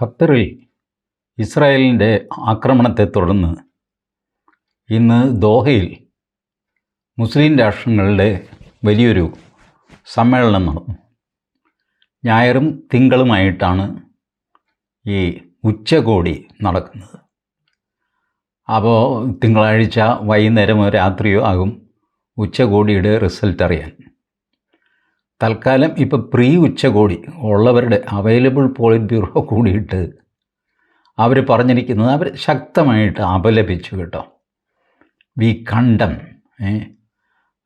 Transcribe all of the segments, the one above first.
ഖത്തറിൽ ഇസ്രായേലിന്റെ ആക്രമണത്തെ തുടർന്ന് ഇന്ന് ദോഹയിൽ മുസ്ലിം രാഷ്ട്രങ്ങളുടെ വലിയൊരു സമ്മേളനം നടന്നു. ഞായറും തിങ്കളുമായിട്ടാണ് ഈ ഉച്ചകോടി നടക്കുന്നത്. അപ്പോൾ തിങ്കളാഴ്ച വൈകുന്നേരമോ രാത്രിയോ ആകും ഉച്ചകോടിയുടെ റിസൾട്ട് അറിയാൻ തൽക്കാലം ഇപ്പോൾ പ്രീ ഉച്ചകോടി ഉള്ളവരുടെ അവൈലബിൾ പോളിറ്റ് ബ്യൂറോ കൂടിയിട്ട് അവർ പറഞ്ഞിരിക്കുന്നത് അവർ ശക്തമായിട്ട് അപലപിച്ചു കേട്ടോ. വി കണ്ടം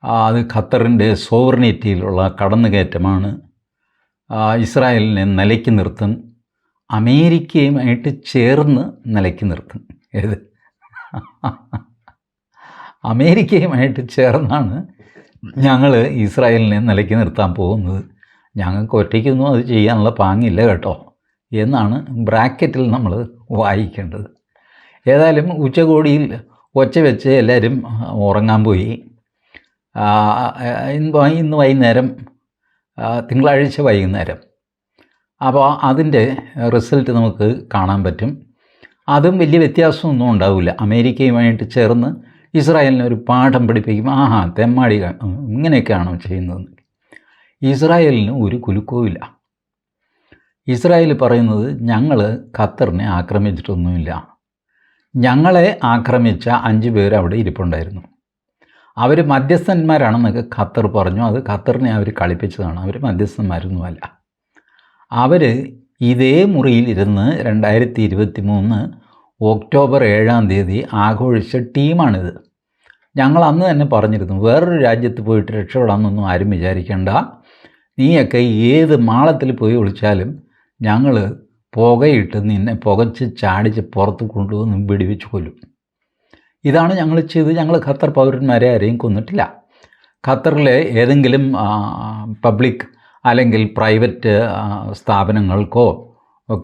അത് ഖത്തറിന്റെ സോവർണിറ്റിയിലുള്ള കടന്നുകയറ്റമാണ്. ഇസ്രായേലിനെ നിലയ്ക്ക് നിർത്തും അമേരിക്കയുമായിട്ട് ചേർന്ന് നിലയ്ക്ക് നിർത്തും. ഏത്? അമേരിക്കയുമായിട്ട് ചേർന്നാണ് ഞങ്ങൾ ഇസ്രായേലിനെ നിലയ്ക്ക് നിർത്താൻ പോകുന്നത്. ഞങ്ങൾക്ക് ഒറ്റയ്ക്കൊന്നും അത് ചെയ്യാനുള്ള പാങ്ങില്ല കേട്ടോ എന്നാണ് ബ്രാക്കറ്റിൽ നമ്മൾ വായിക്കേണ്ടത്. ഏതായാലും ഉച്ചകോടിയിൽ ഒച്ച വെച്ച് എല്ലാവരും ഉറങ്ങാൻ പോയി. ഇന്ന് വൈകുന്നേരം തിങ്കളാഴ്ച വൈകുന്നേരം. അപ്പോൾ അതിന്റെ റിസൾട്ട് നമുക്ക് കാണാൻ പറ്റും. അതും വലിയ വ്യത്യാസമൊന്നും ഉണ്ടാവില്ല. അമേരിക്കയുമായിട്ട് ചേർന്ന് ഇസ്രായേലിനെ ഒരു പാഠം പഠിപ്പിക്കും. ആഹാ തെമ്മാടി ഇങ്ങനെയൊക്കെയാണോ ചെയ്യുന്നത്? ഇസ്രായേലിന് ഒരു കുലുക്കവുമില്ല. ഇസ്രായേൽ പറയുന്നത് ഞങ്ങൾ ഖത്തറിനെ ആക്രമിച്ചിട്ടൊന്നുമില്ല. ഞങ്ങളെ ആക്രമിച്ച അഞ്ച് പേർ അവിടെ ഇരിപ്പുണ്ടായിരുന്നു. അവർ മധ്യസ്ഥന്മാരാണെന്നൊക്കെ ഖത്തർ പറഞ്ഞു. അത് ഖത്തറിനെ അവർ കളിപ്പിച്ചതാണ്. അവർ മധ്യസ്ഥന്മാരൊന്നുമല്ല. അവർ ഇതേ മുറിയിലിരുന്ന് രണ്ടായിരത്തി ഇരുപത്തി മൂന്ന് ഒക്ടോബർ ഏഴാം തീയതി ആഘോഷിച്ച ടീമാണിത്. ഞങ്ങൾ അന്ന് തന്നെ പറഞ്ഞിരുന്നു വേറൊരു രാജ്യത്ത് പോയിട്ട് രക്ഷപ്പെടാമെന്നൊന്നും ആരും വിചാരിക്കേണ്ട. നീയൊക്കെ ഏത് മാളത്തിൽ പോയി വിളിച്ചാലും ഞങ്ങൾ പുകയിട്ട് നിന്നെ പുകച്ച് ചാടിച്ച് പുറത്ത് കൊണ്ടുവന്ന് വെടിവെച്ച് കൊല്ലും. ഇതാണ് ഞങ്ങൾ ചെയ്ത് ഞങ്ങൾ ഖത്തർ പൗരന്മാരെ ആരെയും കൊന്നിട്ടില്ല. ഖത്തറിലെ ഏതെങ്കിലും പബ്ലിക് അല്ലെങ്കിൽ പ്രൈവറ്റ് സ്ഥാപനങ്ങൾക്കോ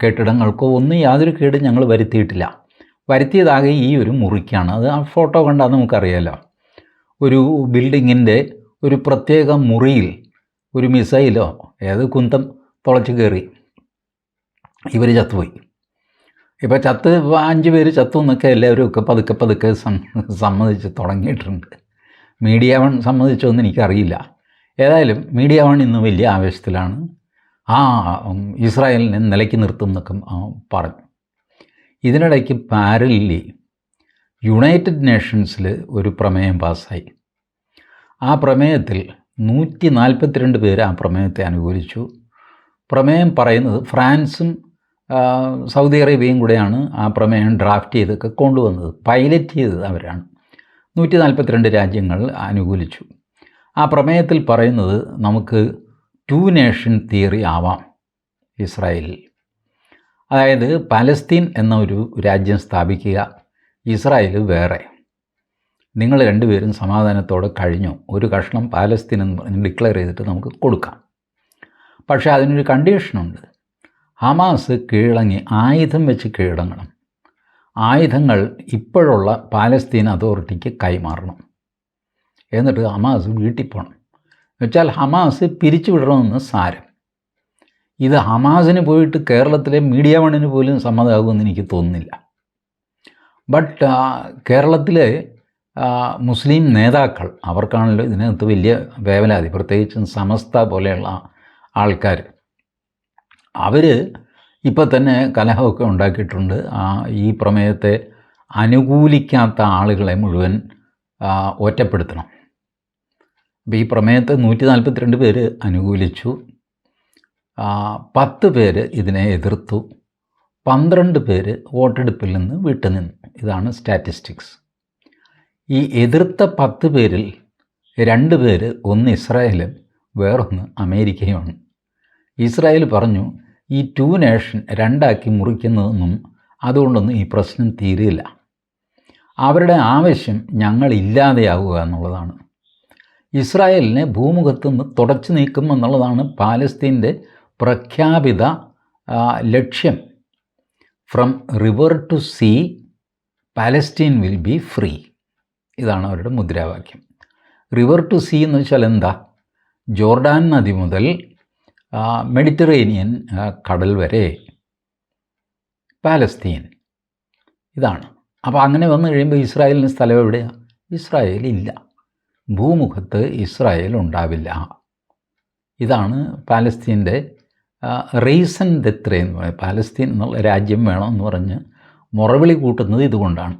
കെട്ടിടങ്ങൾക്കോ ഒന്നും യാതൊരു കേടും ഞങ്ങൾ വരുത്തിയിട്ടില്ല. വരുത്തിയതാകെ ഈ ഒരു മുറിക്കാണ്. അത് ആ ഫോട്ടോ കണ്ടാൽ നമുക്കറിയാലോ. ഒരു ബിൽഡിങ്ങിന്റെ ഒരു പ്രത്യേക മുറിയിൽ ഒരു മിസൈലോ ഏത് കുന്തം തുളച്ച് കയറി ഇവർ ചത്തുപോയി. ഇപ്പോൾ ചത്ത് അഞ്ച് പേര് ചത്തു എന്നൊക്കെ എല്ലാവരും ഒക്കെ പതുക്കെ പതുക്കെ സമ്മതിച്ച് തുടങ്ങിയിട്ടുണ്ട്. മീഡിയ വൺ സമ്മതിച്ചോന്ന് എനിക്കറിയില്ല. ഏതായാലും മീഡിയ വൺ ഇന്ന് വലിയ ആവേശത്തിലാണ്. ആ ഇസ്രായേലിനെ നിലയ്ക്ക് നിർത്തും എന്നൊക്കെ പറഞ്ഞു. ഇതിനിടയ്ക്ക് പാരലി യുണൈറ്റഡ് നേഷൻസിൽ ഒരു പ്രമേയം പാസ്സായി. ആ പ്രമേയത്തിൽ നൂറ്റി നാൽപ്പത്തിരണ്ട് പേര് ആ പ്രമേയത്തെ അനുകൂലിച്ചു. പ്രമേയം പറയുന്നത് ഫ്രാൻസും സൗദി അറേബ്യയും കൂടെയാണ് ആ പ്രമേയം ഡ്രാഫ്റ്റ് ചെയ്തൊക്കെ കൊണ്ടുവന്നത് പൈലറ്റ് ചെയ്തത് അവരാണ്. നൂറ്റി നാൽപ്പത്തിരണ്ട് രാജ്യങ്ങൾ അനുകൂലിച്ചു. ആ പ്രമേയത്തിൽ പറയുന്നത് നമുക്ക് ടു നേഷൻ തിയറി ആവാം ഇസ്രായേലിൽ. അതായത് പലസ്തീൻ എന്ന ഒരു രാജ്യം സ്ഥാപിക്കുക ഇസ്രായേൽ വേറെ. നിങ്ങൾ രണ്ടുപേരും സമാധാനത്തോടെ കഴിഞ്ഞു. ഒരു കഷ്ണം പാലസ്തീൻ എന്ന് പറഞ്ഞ് ഡിക്ലെയർ ചെയ്തിട്ട് നമുക്ക് കൊടുക്കാം. പക്ഷേ അതിനൊരു കണ്ടീഷനുണ്ട് ഹമാസ് കീഴടങ്ങി ആയുധം വെച്ച് കീഴടങ്ങണം. ആയുധങ്ങൾ ഇപ്പോഴുള്ള പാലസ്തീൻ അതോറിറ്റിക്ക് കൈമാറണം. എന്നിട്ട് ഹമാസ് വീട്ടിൽ പോകണം എന്നുവെച്ചാൽ ഹമാസ് പിരിച്ചുവിടണമെന്ന് സാരം. ഇത് ഹമാസിന് പോയിട്ട് കേരളത്തിലെ മീഡിയ വണ്ണിന് പോലും സമ്മതമാകുമെന്ന് എനിക്ക് തോന്നുന്നില്ല. ബട്ട് കേരളത്തിലെ മുസ്ലിം നേതാക്കൾ അവർക്കാണല്ലോ ഇതിനകത്ത് വലിയ വേവലാതി പ്രത്യേകിച്ചും സമസ്ത പോലെയുള്ള ആൾക്കാർ അവർ ഇപ്പോൾ തന്നെ കലഹമൊക്കെ ഉണ്ടാക്കിയിട്ടുണ്ട്. ഈ പ്രമേയത്തെ അനുകൂലിക്കാത്ത ആളുകളെ മുഴുവൻ ഒറ്റപ്പെടുത്തണം. അപ്പോൾ ഈ പ്രമേയത്തെ നൂറ്റി നാൽപ്പത്തിരണ്ട് പേര് അനുകൂലിച്ചു. പത്ത് പേര് ഇതിനെ എതിർത്തു. പന്ത്രണ്ട് പേര് വോട്ടെടുപ്പിൽ നിന്ന് വിട്ടുനിന്നു ഇതാണ് സ്റ്റാറ്റിസ്റ്റിക്സ്. ഈ എതിർത്ത പത്ത് പേരിൽ രണ്ട് പേര് ഒന്ന് ഇസ്രായേലും വേറൊന്ന് അമേരിക്കയുമാണ്. ഇസ്രായേൽ പറഞ്ഞു ഈ ടു നേഷൻ രണ്ടാക്കി മുറിക്കുന്നതൊന്നും അതുകൊണ്ടൊന്നും ഈ പ്രശ്നം തീരില്ല അവരുടെ ആവശ്യം ഞങ്ങൾ ഇല്ലാതെയാവുക എന്നുള്ളതാണ്. ഇസ്രായേലിനെ ഭൂമുഖത്തുനിന്ന് തുടച്ചു നീക്കും എന്നുള്ളതാണ് പാലസ്തീന്റെ പ്രഖ്യാപിത ലക്ഷ്യം. From river to sea Palestine will be free ഇതാണ് അവരുടെ മുദ്രാവാക്യം. റിവർ ടു സീ എന്ന് വെച്ചാൽ എന്താ? ജോർഡാൻ നദി മുതൽ മെഡിറ്ററേനിയൻ കടൽ വരെ പാലസ്തീൻ ഇതാണ്. അപ്പോൾ അങ്ങനെ വന്നു കഴിയുമ്പോൾ ഇസ്രായേലിന് സ്ഥലം എവിടെയാണ് ഇസ്രായേൽ ഇല്ല ഭൂമുഖത്ത് ഇസ്രായേൽ ഉണ്ടാവില്ല. ഇതാണ് പാലസ്തീന്റെ റീസൺ ദത്ര എന്ന് പറയുന്നത് പാലസ്തീൻ എന്നുള്ള രാജ്യം വേണമെന്ന് പറഞ്ഞ് മുറവിളി കൂട്ടുന്നത് ഇതുകൊണ്ടാണ്.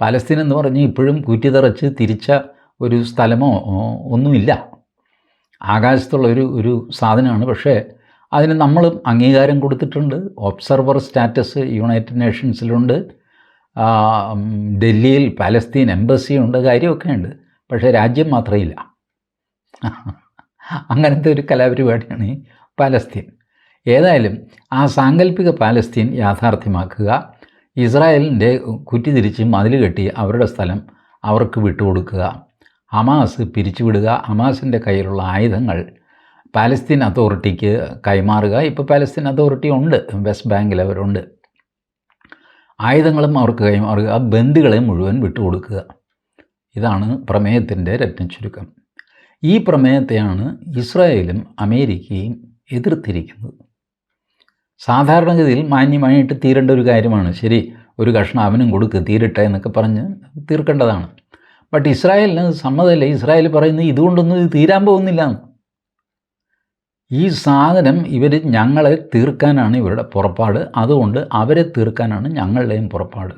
പാലസ്തീൻ എന്ന് പറഞ്ഞ് ഇപ്പോഴും കുറ്റിതറച്ച് തിരിച്ച ഒരു സ്ഥലമോ ഒന്നുമില്ല. ആകാശത്തുള്ള ഒരു ഒരു സാധനമാണ്. പക്ഷേ അതിന് നമ്മൾ അംഗീകാരം കൊടുത്തിട്ടുണ്ട്. ഒബ്സർവർ സ്റ്റാറ്റസ് യുണൈറ്റഡ് നേഷൻസിലുണ്ട്. ഡൽഹിയിൽ പാലസ്തീൻ എംബസി ഉണ്ട് കാര്യമൊക്കെ ഉണ്ട് പക്ഷേ രാജ്യം മാത്രമേ ഇല്ല അങ്ങനത്തെ ഒരു കലാപരിപാടിയാണ് ഈ പാലസ്തീൻ. ഏതായാലും ആ സാങ്കല്പിക പാലസ്തീൻ യാഥാർത്ഥ്യമാക്കുക ഇസ്രായേലിന്റെ കുറ്റിതിരിച്ച് മതിൽ കെട്ടി അവരുടെ സ്ഥലം അവർക്ക് വിട്ടുകൊടുക്കുക ഹമാസ് പിരിച്ചുവിടുക ഹമാസിന്റെ കയ്യിലുള്ള ആയുധങ്ങൾ പാലസ്തീൻ അതോറിറ്റിക്ക് കൈമാറുക. ഇപ്പോൾ പാലസ്തീൻ അതോറിറ്റി ഉണ്ട് വെസ്റ്റ് ബാങ്കിൽ അവരുണ്ട്. ആയുധങ്ങളും അവർക്ക് കൈമാറുക ബന്ദികളെ മുഴുവൻ വിട്ടുകൊടുക്കുക. ഇതാണ് പ്രമേയത്തിന്റെ രത്നച്ചുരുക്കം ഈ പ്രമേയത്തെയാണ് ഇസ്രായേലും അമേരിക്കയും എതിർത്തിരിക്കുന്നത്. സാധാരണഗതിയിൽ മാന്യമായിട്ട് തീരേണ്ട ഒരു കാര്യമാണ്. ശരി ഒരു കഷ്ണം അവനും കൊടുക്ക് തീരട്ടെ എന്നൊക്കെ പറഞ്ഞ് തീർക്കേണ്ടതാണ്. ബട്ട് ഇസ്രായേലിന് സമ്മതമല്ല. ഇസ്രായേൽ പറയുന്നത് ഇതുകൊണ്ടൊന്നും ഇത് തീരാൻ പോകുന്നില്ല. ഈ സാധനം ഇവർ ഞങ്ങളെ തീർക്കാനാണ് ഇവരുടെ പുറപ്പാട്. അതുകൊണ്ട് അവരെ തീർക്കാനാണ് ഞങ്ങളുടെയും പുറപ്പാട്.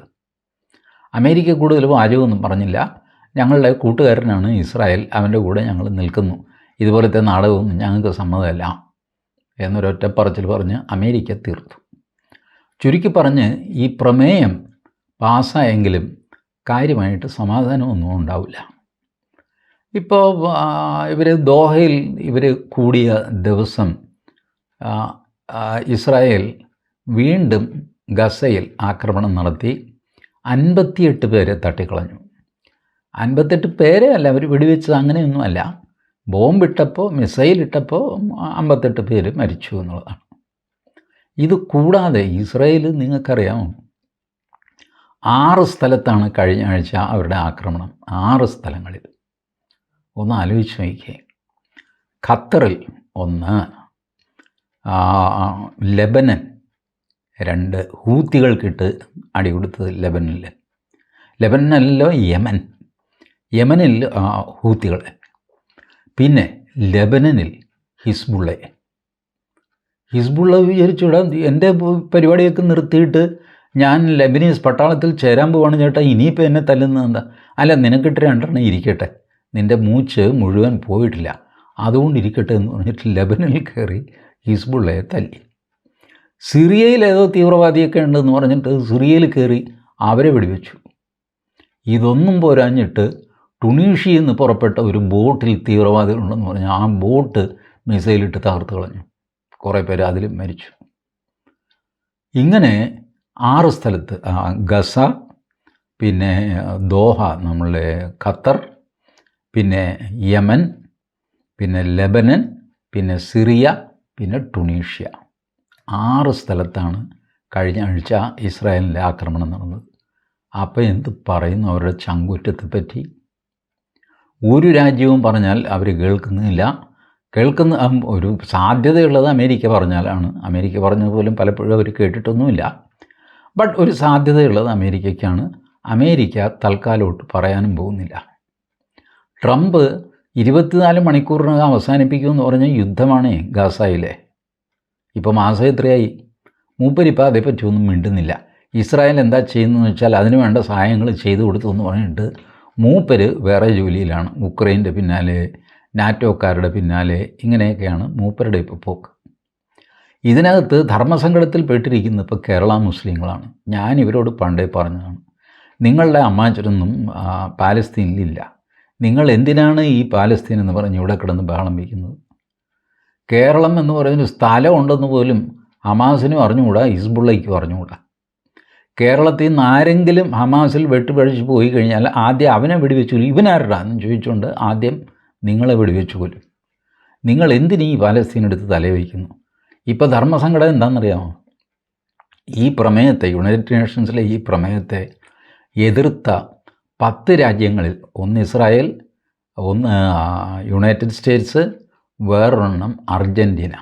അമേരിക്ക കൂടുതൽ വാചകമൊന്നും പറഞ്ഞില്ല. ഞങ്ങളുടെ കൂട്ടുകാരനാണ് ഇസ്രായേൽ. അവന്റെ കൂടെ ഞങ്ങൾ നിൽക്കുന്നു. ഇതുപോലത്തെ നാടകമൊന്നും ഞങ്ങൾക്ക് സമ്മതമല്ല. എന്നൊരൊറ്റ പറച്ചിൽ പറഞ്ഞ് അമേരിക്ക തീർത്തു. ചുരുക്കി പറഞ്ഞ് ഈ പ്രമേയം പാസ്സായെങ്കിലും കാര്യമായിട്ട് സമാധാനമൊന്നും ഉണ്ടാവില്ല. ഇപ്പോൾ ഇവർ ദോഹയിൽ ഇവർ കൂടിയ ദിവസം ഇസ്രായേൽ വീണ്ടും ഗസയിൽ ആക്രമണം നടത്തി അൻപത്തിയെട്ട് പേരെ തട്ടിക്കളഞ്ഞു. അൻപത്തെട്ട് പേരെ അല്ല അവർ വെടിവെച്ചത് അങ്ങനെയൊന്നുമല്ല ബോംബിട്ടപ്പോൾ മിസൈൽ ഇട്ടപ്പോൾ അമ്പത്തെട്ട് പേര് മരിച്ചു എന്നുള്ളതാണ്. ഇത് കൂടാതെ ഇസ്രയേൽ നിങ്ങൾക്കറിയാമോ? ആറ് സ്ഥലത്താണ് കഴിഞ്ഞ ആഴ്ച അവരുടെ ആക്രമണം. ആറ് സ്ഥലങ്ങളിൽ. ഒന്ന് ആലോചിച്ച് നോക്കിയേ. ഖത്തറിൽ ഒന്ന് ലെബനൻ രണ്ട് ഹൂത്തികൾക്കിട്ട് അടികൊടുത്തത് ലെബനനിൽ ലെബനനല്ലോ യമൻ. യമനിൽ ആ, ഹൂത്തികൾ. പിന്നെ ലെബനനിൽ ഹിസ്ബുള്ള ഹിസ്ബുള്ള വിചാരിച്ചൂടാ എന്റെ പരിപാടിയൊക്കെ നിർത്തിയിട്ട് ഞാൻ ലെബനീസ് പട്ടാളത്തിൽ ചേരാൻ പോവാണ് ചേട്ടാ ഇനിയിപ്പോൾ എന്നെ തല്ലുന്നത് എന്താ? അല്ല നിനക്കിട്ട് രണ്ടെണ്ണം ഇരിക്കട്ടെ. നിന്റെ മൂച്ച് മുഴുവൻ പോയിട്ടില്ല. അതുകൊണ്ട് ഇരിക്കട്ടെ എന്ന് പറഞ്ഞിട്ട് ലെബനിൽ കയറി ഹിസ്ബുള്ളയെ തല്ലി. സിറിയയിൽ ഏതോ തീവ്രവാദിയൊക്കെ ഉണ്ടെന്ന് പറഞ്ഞിട്ട് സിറിയയിൽ കയറി അവരെ വെടിവെച്ചു. ഇതൊന്നും പോരാഞ്ഞിട്ട് ടുണീഷ്യയിൽ നിന്ന് പുറപ്പെട്ട ഒരു ബോട്ടിൽ തീവ്രവാദികളുണ്ടെന്ന് പറഞ്ഞാൽ ആ ബോട്ട് മിസൈലിട്ട് തകർത്ത് കളഞ്ഞു. കുറേ പേര് അതിൽ മരിച്ചു. ഇങ്ങനെ ആറ് സ്ഥലത്ത് ഗസ പിന്നെ ദോഹ നമ്മളുടെ ഖത്തർ പിന്നെ യമൻ പിന്നെ ലെബനൻ പിന്നെ സിറിയ പിന്നെ ടുണീഷ്യ. ആറ് സ്ഥലത്താണ് കഴിഞ്ഞ ആഴ്ച ഇസ്രായേലിന്റെ ആക്രമണം നടന്നത്. അപ്പോൾ എന്ത് പറയുന്നു? അവരുടെ ചങ്കുറ്റത്തെ പറ്റി ഒരു രാജ്യവും പറഞ്ഞാൽ അവർ കേൾക്കുന്നില്ല. കേൾക്കുന്ന ഒരു സാധ്യതയുള്ളത് അമേരിക്ക പറഞ്ഞാലാണ്. അമേരിക്ക പറഞ്ഞത് പോലും പലപ്പോഴും അവർ കേട്ടിട്ടൊന്നുമില്ല. ബട്ട് ഒരു സാധ്യതയുള്ളത് അമേരിക്കയ്ക്കാണ്. അമേരിക്ക തൽക്കാലോട്ട് പറയാനും പോകുന്നില്ല. ട്രംപ് ഇരുപത്തിനാല് മണിക്കൂറിനകം അവസാനിപ്പിക്കുമെന്ന് പറഞ്ഞ യുദ്ധമാണ് ഗാസയിലെ. ഇപ്പോൾ മാസം എത്രയായി? മൂപ്പരിപ്പോൾ അതേപ്പറ്റി ഒന്നും മിണ്ടുന്നില്ല. ഇസ്രായേൽ എന്താ ചെയ്യുന്നതെന്ന് വെച്ചാൽ അതിന് വേണ്ട സഹായങ്ങൾ ചെയ്തു കൊടുത്തു എന്ന് പറഞ്ഞിട്ട് മൂപ്പര് വേറെ ജോലിയിലാണ്. ഉക്രൈന്റെ പിന്നാലെ നാറ്റോക്കാരുടെ പിന്നാലെ ഇങ്ങനെയൊക്കെയാണ് മൂപ്പരുടെ ഇപ്പോൾ പോക്ക്. ഇതിനകത്ത് ധർമ്മസങ്കടത്തിൽ പെട്ടിരിക്കുന്ന ഇപ്പോൾ കേരള മുസ്ലിങ്ങളാണ്. ഞാൻ ഇവരോട് പണ്ടേ പറഞ്ഞതാണ്. നിങ്ങളുടെ അമ്മാച്ചനൊന്നും പാലസ്തീനിലില്ല. നിങ്ങൾ എന്തിനാണ് ഈ പാലസ്തീൻ എന്ന് പറഞ്ഞ് ഇവിടെ കിടന്ന് ബഹളം വയ്ക്കുന്നത് കേരളം എന്ന് പറയുന്നൊരു സ്ഥലം ഉണ്ടെന്ന് പോലും അമാസിനും അറിഞ്ഞുകൂടാ ഹിസ്ബുള്ളയ്ക്കും അറിഞ്ഞുകൂടാ. കേരളത്തിൽ നിന്ന് ആരെങ്കിലും ഹമാസിൽ വെട്ടുപഴിച്ച് പോയി കഴിഞ്ഞാൽ ആദ്യം അവനെ വെടിവെച്ചു കൊല്ലും. ഇവനാരടാ ചോദിച്ചുകൊണ്ട് ആദ്യം നിങ്ങളെ വെടിവെച്ചു കൊല്ലും. നിങ്ങൾ എന്തിനീ ഈ പാലസ്തീൻ എടുത്ത് തലവയ്ക്കുന്നു? ഇപ്പോൾ ധർമ്മസങ്കടം എന്താണെന്നറിയാമോ? ഈ പ്രമേയത്തെ യുണൈറ്റഡ് നേഷൻസിലെ ഈ പ്രമേയത്തെ എതിർത്ത പത്ത് രാജ്യങ്ങളിൽ ഒന്ന് ഇസ്രായേൽ ഒന്ന് യുണൈറ്റഡ് സ്റ്റേറ്റ്സ് വേറൊരെണ്ണം അർജന്റീന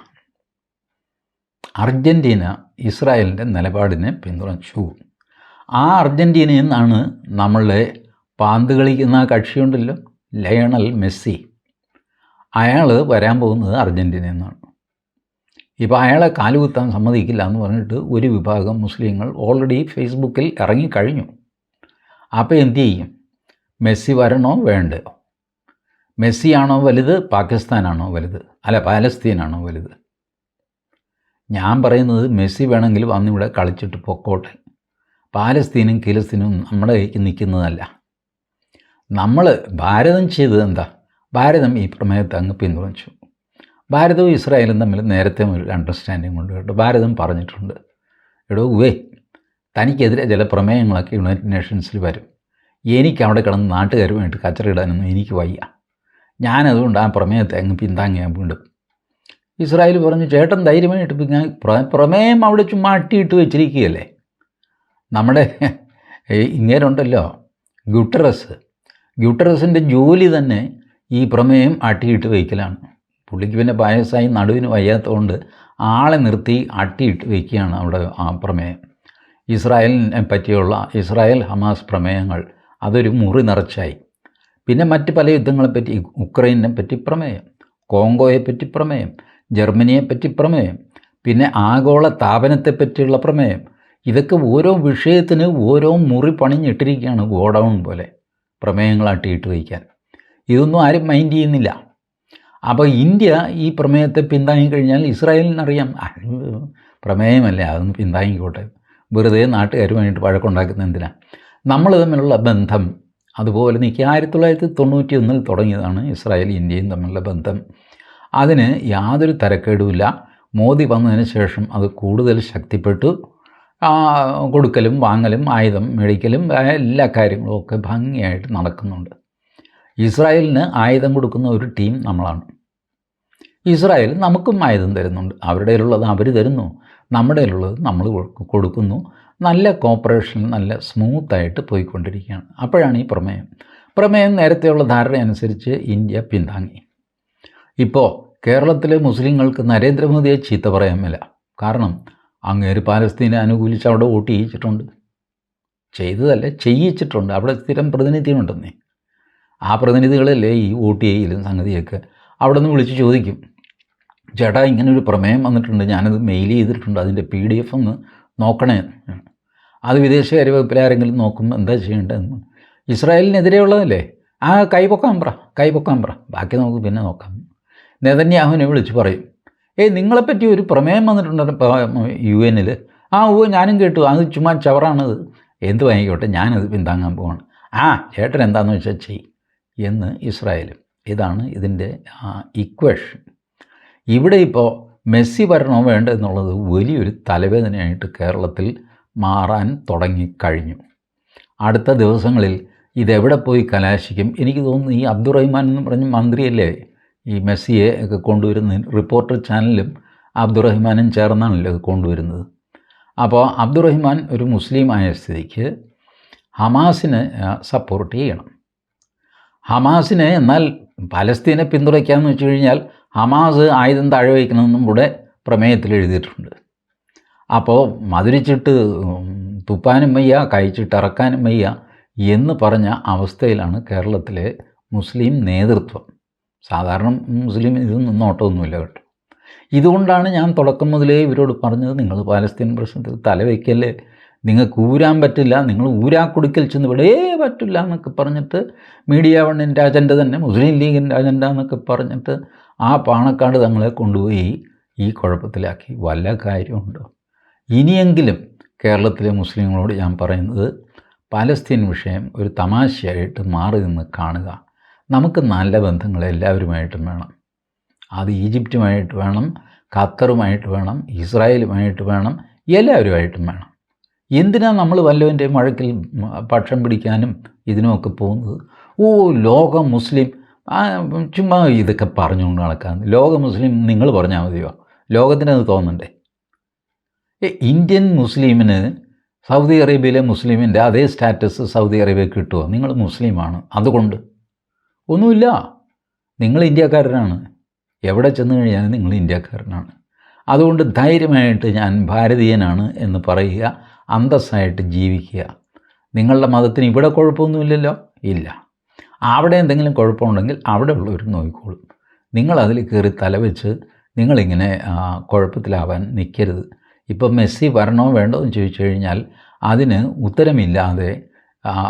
അർജന്റീന ഇസ്രായേലിന്റെ നിലപാടിനെ പിന്തുണച്ചു. ആ അർജന്റീനയിൽ നിന്നാണ് നമ്മളെ പാന്ത് കളിക്കുന്ന ആ കക്ഷിയുണ്ടല്ലോ ലയണൽ മെസ്സി. അയാൾ വരാൻ പോകുന്നത് അർജന്റീനയിൽ നിന്നാണ് ഇപ്പോൾ അയാളെ കാലുകുത്താൻ സമ്മതിക്കില്ല എന്ന് പറഞ്ഞിട്ട് ഒരു വിഭാഗം മുസ്ലിങ്ങൾ ഓൾറെഡി ഫേസ്ബുക്കിൽ ഇറങ്ങിക്കഴിഞ്ഞു. അപ്പോൾ എന്തു ചെയ്യും? മെസ്സി വരണോ വേണ്ടയോ മെസ്സിയാണോ വലുത്? പാകിസ്ഥാനാണോ വലുത്? അല്ല പാലസ്തീനാണോ വലുത്? ഞാൻ പറയുന്നത് മെസ്സി വേണമെങ്കിൽ വന്നിവിടെ കളിച്ചിട്ട് പൊക്കോട്ടെ. പാലസ്തീനും കിലസ്തീനും നമ്മുടെ നിൽക്കുന്നതല്ല. നമ്മൾ ഭാരതം ചെയ്തത് എന്താ? ഭാരതം ഈ പ്രമേയത്തെ അങ്ങ് പിന്തുണച്ചു. ഭാരതവും ഇസ്രായേലും തമ്മിൽ നേരത്തെ ഒരു അണ്ടർസ്റ്റാൻഡിങ് കൊണ്ട് കേട്ടോ. ഭാരതം പറഞ്ഞിട്ടുണ്ട്. എടോ ഉവേ തനിക്കെതിരെ ചില പ്രമേയങ്ങളൊക്കെ യുണൈറ്റഡ് നേഷൻസിൽ വരും. എനിക്ക് അവിടെ കിടന്ന് നാട്ടുകാരുമായിട്ട് കച്ചറയിടാനൊന്നും എനിക്ക് വയ്യ. ഞാനതുകൊണ്ട് ആ പ്രമേയത്തെ അങ്ങ് പിന്താങ്ങിയാൽ വീണ്ടും. ഇസ്രായേൽ പറഞ്ഞു ചേട്ടൻ ധൈര്യമായിട്ട് ഞാൻ പ്രമേയം അവിടെ ചുമ്മാ അട്ടിയിട്ട് വെച്ചിരിക്കുകയല്ലേ? നമ്മുടെ ഇങ്ങേരുണ്ടല്ലോ ഗ്യൂട്ടറസ് ഗ്യൂട്ടറസിന്റെ ജോലി തന്നെ ഈ പ്രമേയം അട്ടിയിട്ട് വയ്ക്കലാണ്. പുള്ളിക്ക് പിന്നെ പായസമായി നടുവിന് വയ്യാത്തതുകൊണ്ട് ആളെ നിർത്തി അട്ടിയിട്ട് വയ്ക്കുകയാണ് അവിടെ ആ പ്രമേയം. ഇസ്രായേലിനെ പറ്റിയുള്ള ഇസ്രായേൽ ഹമാസ് പ്രമേയങ്ങൾ അതൊരു മുറി നിറച്ചായി. പിന്നെ മറ്റ് പല യുദ്ധങ്ങളെപ്പറ്റി ഉക്രൈനെ പറ്റി പ്രമേയം കോങ്കോയെ പറ്റി പ്രമേയം ജർമ്മനിയെ പറ്റി പ്രമേയം പിന്നെ ആഗോള താപനത്തെ പറ്റിയുള്ള പ്രമേയം ഇതൊക്കെ ഓരോ വിഷയത്തിന് ഓരോ മുറി പണിഞ്ഞിട്ടിരിക്കുകയാണ് ഗോഡൗൺ പോലെ പ്രമേയങ്ങളാട്ടിയിട്ട് വയ്ക്കാൻ. ഇതൊന്നും ആരും മൈൻഡ് ചെയ്യുന്നില്ല. അപ്പോൾ ഇന്ത്യ ഈ പ്രമേയത്തെ പിന്താങ്ങിക്കഴിഞ്ഞാൽ ഇസ്രായേലിനറിയാം. പ്രമേയമല്ലേ അതൊന്ന് പിന്താങ്ങിക്കോട്ടെ. വെറുതെ നാട്ടുകാരുമായിട്ട് വഴക്കുണ്ടാക്കുന്ന എന്തിനാ? നമ്മൾ തമ്മിലുള്ള ബന്ധം അതുപോലെ നിൽക്കുക ആയിരത്തി തൊള്ളായിരത്തി തൊണ്ണൂറ്റി ഒന്നിൽ തുടങ്ങിയതാണ് ഇസ്രായേൽ ഇന്ത്യയും തമ്മിലുള്ള ബന്ധം. അതിന് യാതൊരു തരക്കേടുമില്ല. മോദി വന്നതിന് ശേഷം അത് കൂടുതൽ ശക്തിപ്പെട്ടു. കൊടുക്കലും വാങ്ങലും ആയുധം മേടിക്കലും എല്ലാ കാര്യങ്ങളും ഒക്കെ ഭംഗിയായിട്ട് നടക്കുന്നുണ്ട്. ഇസ്രായേലിന് ആയുധം കൊടുക്കുന്ന ഒരു ടീം നമ്മളാണ്. ഇസ്രായേൽ നമുക്കും ആയുധം തരുന്നുണ്ട്. അവരുടെ കയ്യിലുള്ളത് അവർ തരുന്നു. നമ്മുടെ കയ്യിലുള്ളത് നമ്മൾ കൊടുക്കുന്നു. നല്ല കോപ്പറേഷൻ നല്ല സ്മൂത്തായിട്ട് പോയിക്കൊണ്ടിരിക്കുകയാണ്. അപ്പോഴാണ് ഈ പ്രമേയം. പ്രമേയം നേരത്തെയുള്ള ധാരണ അനുസരിച്ച് ഇന്ത്യ പിന്താങ്ങി. ഇപ്പോൾ കേരളത്തിലെ മുസ്ലിങ്ങൾക്ക് നരേന്ദ്രമോദിയെ ചീത്ത പറയാൻ കാരണം അങ്ങേര് പാലസ്തീനെ അനുകൂലിച്ച് അവിടെ വോട്ട് ചെയ്യിച്ചിട്ടുണ്ട്. ചെയ്തതല്ല ചെയ്യിച്ചിട്ടുണ്ട്. അവിടെ സ്ഥിരം പ്രതിനിധിയുണ്ടെന്നേ ആ പ്രതിനിധികളല്ലേ ഈ വോട്ട് ചെയ്യലും സംഗതിയൊക്കെ? അവിടെ നിന്ന് വിളിച്ച് ചോദിക്കും. ചേട്ടാ ഇങ്ങനെ ഒരു പ്രമേയം വന്നിട്ടുണ്ട്. ഞാനത് മെയിൽ ചെയ്തിട്ടുണ്ട്. അതിന്റെ പി ഡി എഫ് ഒന്ന് നോക്കണേ. അത് വിദേശകാര്യ വകുപ്പിൽ ആരെങ്കിലും നോക്കുമ്പോൾ എന്താ ചെയ്യേണ്ടതെന്ന്. ഇസ്രായേലിനെതിരെയുള്ളതല്ലേ? ആ കൈപൊക്കാൻ പറ കൈപൊക്കാൻ പറ ബാക്കി നമുക്ക് പിന്നെ നോക്കാം. നെതന്യാഹുവിനെ വിളിച്ച് പറയും. ഏയ് നിങ്ങളെപ്പറ്റി ഒരു പ്രമേയം വന്നിട്ടുണ്ട് യു എനിൽ ആ ഓ ഞാനും കേട്ടു. അത് ചുമ്മാ ചവറാണത് എന്ത് വാങ്ങിക്കോട്ടെ ഞാനത് പിന്താങ്ങാൻ പോവാണ്. ആ ചേട്ടൻ എന്താണെന്ന് വെച്ചാൽ ചെയ് എന്ന് ഇസ്രായേലും. ഇതാണ് ഇതിന്റെ ഇക്വേഷൻ ഇവിടെ ഇപ്പോൾ മെസ്സി വരണോ വേണ്ട എന്നുള്ളത് വലിയൊരു തലവേദനയായിട്ട് കേരളത്തിൽ മാറാൻ തുടങ്ങിക്കഴിഞ്ഞു അടുത്ത ദിവസങ്ങളിൽ ഇതെവിടെ പോയി കലാശിക്കും? എനിക്ക് തോന്നുന്നു ഈ അബ്ദുറഹ്മാൻ എന്ന് പറഞ്ഞ മന്ത്രിയല്ലേ? ഈ മെസ്സിയെ ഒക്കെ കൊണ്ടുവരുന്ന റിപ്പോർട്ടർ ചാനലും അബ്ദുറഹിമാനും ചേർന്നാണല്ലോ കൊണ്ടുവരുന്നത്. അപ്പോൾ അബ്ദുറഹിമാൻ ഒരു മുസ്ലിം ആയ സ്ഥിതിക്ക് ഹമാസിന് സപ്പോർട്ട് ചെയ്യണം. ഹമാസിനെ എന്നാൽ പലസ്തീനെ പിന്തുണയ്ക്കാമെന്ന് വെച്ച് കഴിഞ്ഞാൽ ഹമാസ് ആയുധം താഴെ വയ്ക്കണമെന്നും കൂടെ പ്രമേയത്തിൽ എഴുതിയിട്ടുണ്ട്. അപ്പോൾ മധുരിച്ചിട്ട് തുപ്പാനും വയ്യ കഴിച്ചിട്ട് ഇറക്കാനും വയ്യ എന്ന് പറഞ്ഞ അവസ്ഥയിലാണ് കേരളത്തിലെ മുസ്ലിം നേതൃത്വം. സാധാരണ മുസ്ലിം ഇതൊന്നും നോട്ടമൊന്നുമില്ല കേട്ടോ. ഇതുകൊണ്ടാണ് ഞാൻ തുടക്കം മുതലേ ഇവരോട് പറഞ്ഞത് നിങ്ങൾ പാലസ്തീൻ പ്രശ്നത്തിൽ തലവയ്ക്കല്ലേ നിങ്ങൾക്ക് ഊരാൻ പറ്റില്ല നിങ്ങൾ ഊരാക്കുടുക്കൽ ചെന്ന് വിടേ "ഏ, പറ്റില്ല എന്നൊക്കെ പറഞ്ഞിട്ട് മീഡിയ വണ്ണിന്റെ അജണ്ട തന്നെ മുസ്ലിം ലീഗിന്റെ അജണ്ട എന്നൊക്കെ പറഞ്ഞിട്ട് ആ പാണക്കാട് തങ്ങളെ കൊണ്ടുപോയി ഈ കുഴപ്പത്തിലാക്കി. വല്ല കാര്യമുണ്ടോ? ഇനിയെങ്കിലും കേരളത്തിലെ മുസ്ലിങ്ങളോട് ഞാൻ പറയുന്നത് പാലസ്തീൻ വിഷയം ഒരു തമാശയായിട്ട് മാറി നിന്ന് കാണുക. നമുക്ക് നല്ല ബന്ധങ്ങൾ എല്ലാവരുമായിട്ടും വേണം. അത് ഈജിപ്റ്റുമായിട്ട് വേണം ഖത്തറുമായിട്ട് വേണം ഇസ്രായേലുമായിട്ട് വേണം എല്ലാവരുമായിട്ടും വേണം. എന്തിനാ നമ്മൾ വല്ലവന്റെ മഴക്കിൽ പക്ഷം പിടിക്കാനും ഇതിനുമൊക്കെ പോകുന്നത്? ഓ ലോക മുസ്ലിം. ചുമ്മാ ഇതൊക്കെ പറഞ്ഞുകൊണ്ട് നടക്കാൻ ലോക മുസ്ലിം നിങ്ങൾ പറഞ്ഞാൽ മതിയോ? ലോകത്തിനത് തോന്നണ്ടേ? ഇന്ത്യൻ മുസ്ലിമിന് സൗദി അറേബ്യയിലെ മുസ്ലിമിന്റെ അതേ സ്റ്റാറ്റസ് സൗദി അറേബ്യ കിട്ടുമോ നിങ്ങൾ മുസ്ലിമാണ്. അതുകൊണ്ട് ഒന്നുമില്ല. നിങ്ങൾ ഇന്ത്യക്കാരനാണ്. എവിടെ ചെന്ന് കഴിഞ്ഞാലും നിങ്ങൾ ഇന്ത്യക്കാരനാണ്. അതുകൊണ്ട് ധൈര്യമായിട്ട് ഞാൻ ഭാരതീയനാണ് എന്ന് പറയുക അന്തസ്സായിട്ട് ജീവിക്കുക. നിങ്ങളുടെ മതത്തിന് ഇവിടെ കുഴപ്പമൊന്നുമില്ലല്ലോ? ഇല്ല. അവിടെ എന്തെങ്കിലും കുഴപ്പമുണ്ടെങ്കിൽ അവിടെ ഉള്ളവർ നോക്കിക്കോളും. നിങ്ങളതിൽ കയറി തലവെച്ച് നിങ്ങളിങ്ങനെ കുഴപ്പത്തിലാവാൻ നിൽക്കരുത്. ഇപ്പം മെസ്സി വരണോ വേണ്ടോ എന്ന് ചോദിച്ചു കഴിഞ്ഞാൽ അതിന് ഉത്തരമില്ലാതെ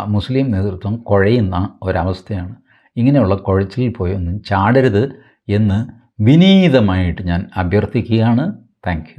മുസ്ലിം നേതൃത്വം കുഴയുന്ന ഒരവസ്ഥയാണ്. ഇങ്ങനെയുള്ള കുഴച്ചിൽ പോയി ഒന്നും ചാടരുത് എന്ന് വിനീതമായിട്ട് ഞാൻ അഭ്യർത്ഥിക്കുകയാണ്. താങ്ക്